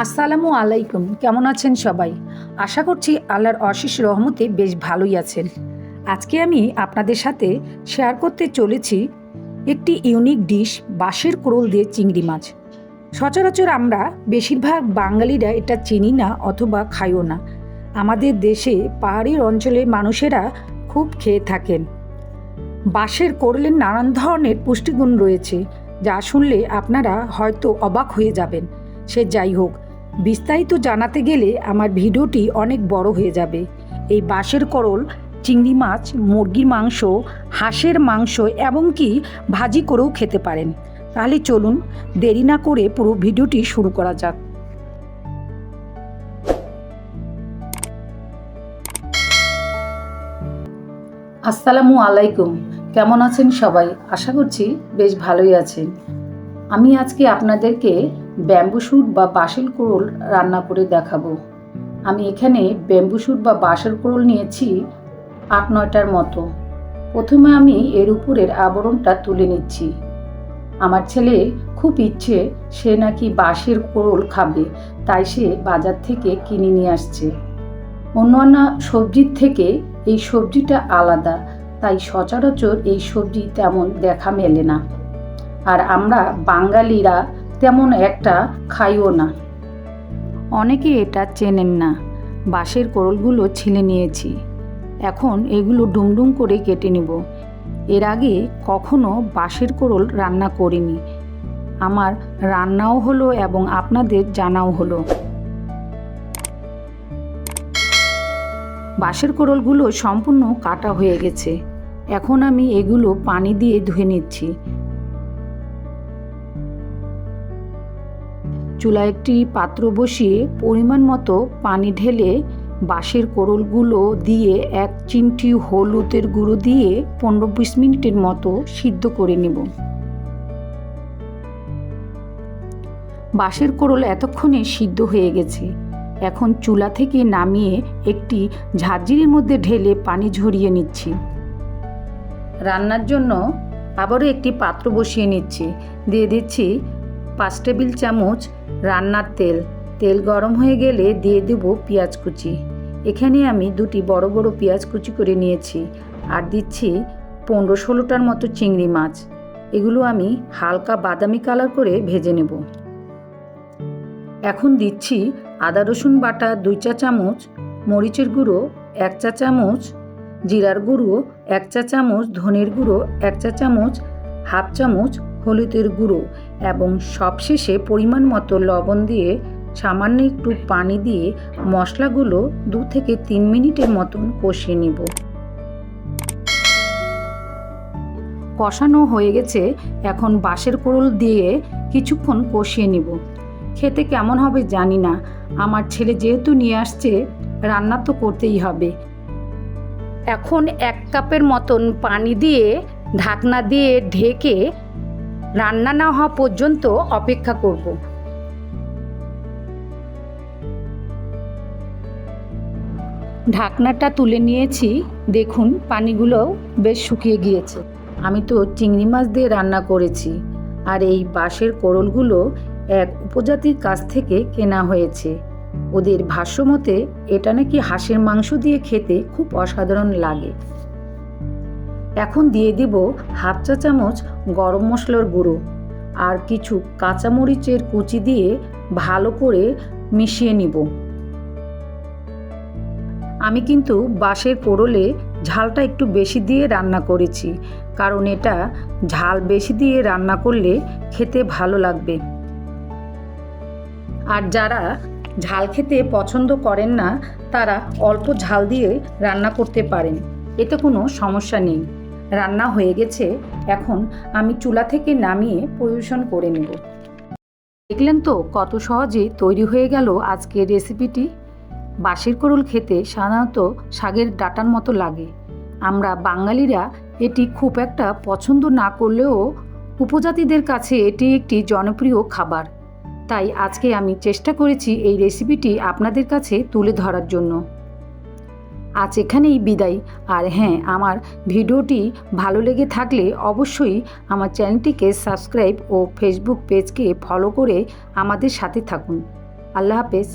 আসসালামু আলাইকুম, কেমন আছেন সবাই? আশা করছি আল্লাহর অশেষ রহমতে বেশ ভালোই আছেন। আজকে আমি আপনাদের সাথে শেয়ার করতে চলেছি একটি ইউনিক ডিশ বাঁশের কোরল দিয়ে চিংড়ি মাছ। সচরাচর আমরা বেশিরভাগ বাঙালিরা এটা চিনি না অথবা খাইও না। আমাদের দেশে পাহাড়ি অঞ্চলের মানুষেরা খুব খেয়ে থাকেন। বাঁশের কোরলের নানান ধরনের পুষ্টিগুণ রয়েছে, যা শুনলে আপনারা হয়তো অবাক হয়ে যাবেন। সে যাই হোক বিস্তারিত জানাতে গেলে আমার ভিডিওটি অনেক বড় হয়ে যাবে। এই বাঁশের করল, চিংড়ি মাছ, মুরগির মাংস, হাঁসের মাংস এবং কি ভাজি করেও খেতে পারেন। তাহলে চলুন, দেরি না করে পুরো ভিডিওটি শুরু করা যাক। আসসালামু আলাইকুম। কেমন আছেন সবাই? আশা করছি বেশ ভালোই আছেন। আমি আজকে আপনাদেরকে ব্যাম্বু শুট বা বাঁশের কোরল রান্না করে দেখাবো। আমি এখানে ব্যাম্বু শুট বা বাঁশের কোরল নিয়েছি আট নয়টার মতো। প্রথমে আমি এর উপরের আবরণটা তুলে নিচ্ছি। আমার ছেলে খুব ইচ্ছে সে নাকি বাঁশের কোরল খাবে, তাই সে বাজার থেকে কিনে নিয়ে আসছে। অন্যান্য সবজির থেকে এই সবজিটা আলাদা, তাই সচরাচর এই সবজি তেমন দেখা মেলে না। আর আমরা বাঙালিরা তেমন একটা খাইও না। অনেকে এটা চেনেন না। বাঁশের কোরলগুলো ছিলে নিয়েছি। এখন এগুলো ডুমডুম করে কেটে নেব। এর আগে কখনো বাঁশের কোরল রান্না করিনি। আমার রান্নাও হলো এবং আপনাদের জানাও হলো। বাঁশের কোরলগুলো সম্পূর্ণ কাটা হয়ে গেছে। এখন আমি এগুলো পানি দিয়ে ধুয়ে নিচ্ছি। চুলা একটি পাত্র বসিয়ে পরিমাণ মতো পানি ঢেলে বাঁশের কোরলগুলো দিয়ে এক চিমটি হলুদের গুঁড়ো দিয়ে পনেরো বিশ মিনিটের মতো সিদ্ধ করে নেব। বাঁশের কোরল এতক্ষণে সিদ্ধ হয়ে গেছে। এখন চুলা থেকে নামিয়ে একটি ঝাঁঝরির মধ্যে ঢেলে পানি ঝরিয়ে নিচ্ছি। রান্নার জন্য আবারও একটি পাত্র বসিয়ে নিচ্ছি। দিয়ে দিচ্ছি পাঁচ টেবিল চামচ রান্নার তেল। তেল গরম হয়ে গেলে দিয়ে দেব পেঁয়াজ কুচি। এখানে আমি দুটি বড় বড় পেঁয়াজ কুচি করে নিয়েছি আর দিচ্ছি পনেরো ষোলোটার মতো চিংড়ি মাছ। এগুলো আমি হালকা বাদামি কালার করে ভেজে নেব। এখন দিচ্ছি আদা রসুন বাটা দুই চা চামচ, মরিচের গুঁড়ো এক চা চামচ, জিরার গুঁড়ো এক চা চামচ, ধনের গুঁড়ো এক চা চামচ, হাফ চামচ হলুদের গুঁড়ো এবং সবশেষে পরিমাণ মতো লবণ দিয়ে সামান্য একটু পানি দিয়ে মশলাগুলো দু থেকে তিন মিনিটের মতন কষিয়ে নিব। কষানো হয়ে গেছে, এখন বাঁশের কোরল দিয়ে কিছুক্ষণ কষিয়ে নিব। খেতে কেমন হবে জানি না, আমার ছেলে যেহেতু নিয়ে আসছে, রান্না তো করতেই হবে। এখন এক কাপের মতন পানি দিয়ে ঢাকনা দিয়ে ঢেকে রান্না না হওয়া পর্যন্ত অপেক্ষা করব। ঢাকনাটা তুলে নিয়েছি। দেখুন পানিগুলোও বেশ শুকিয়ে গিয়েছে। আমি তো চিংড়ি মাছ দিয়ে রান্না করেছি। আর এই বাঁশের কোরলগুলো এক উপজাতির কাছ থেকে কেনা হয়েছে। ওদের ভাষ্যমতে এটা নাকি হাঁসের মাংস দিয়ে খেতে খুব অসাধারণ লাগে। এখন দিয়ে দিব হাফ চা চামচ গরম মশলার গুঁড়ো আর কিছু কাঁচামরিচের কুচি দিয়ে ভালো করে মিশিয়ে নিব। আমি কিন্তু বাঁশের কোরলে ঝালটা একটু বেশি দিয়ে রান্না করেছি, কারণ এটা ঝাল বেশি দিয়ে রান্না করলে খেতে ভালো লাগবে। আর যারা ঝাল খেতে পছন্দ করেন না, তারা অল্প ঝাল দিয়ে রান্না করতে পারেন, এতে কোনো সমস্যা নেই। রান্না হয়ে গেছে, এখন আমি চুলা থেকে নামিয়ে পরিবেশন করে নেব। দেখলেন তো কত সহজে তৈরি হয়ে গেল আজকের রেসিপিটি? বাঁশের কোরল খেতে সাধারণত শাকের ডাটার মতো লাগে। আমরা বাঙালিরা এটি খুব একটা পছন্দ না করলেও উপজাতিদের কাছে এটি একটি জনপ্রিয় খাবার। তাই আজকে আমি চেষ্টা করেছি এই রেসিপিটি আপনাদের কাছে তুলে ধরার জন্য। আজ এখানেই বিদায়। আর হ্যাঁ আমার ভিডিওটি ভালো লেগে থাকলে অবশ্যই আমার চ্যানেলটিকে সাবস্ক্রাইব ও ফেসবুক পেজকে ফলো করে আমাদের সাথে থাকুন। আল্লাহ হাফেজ।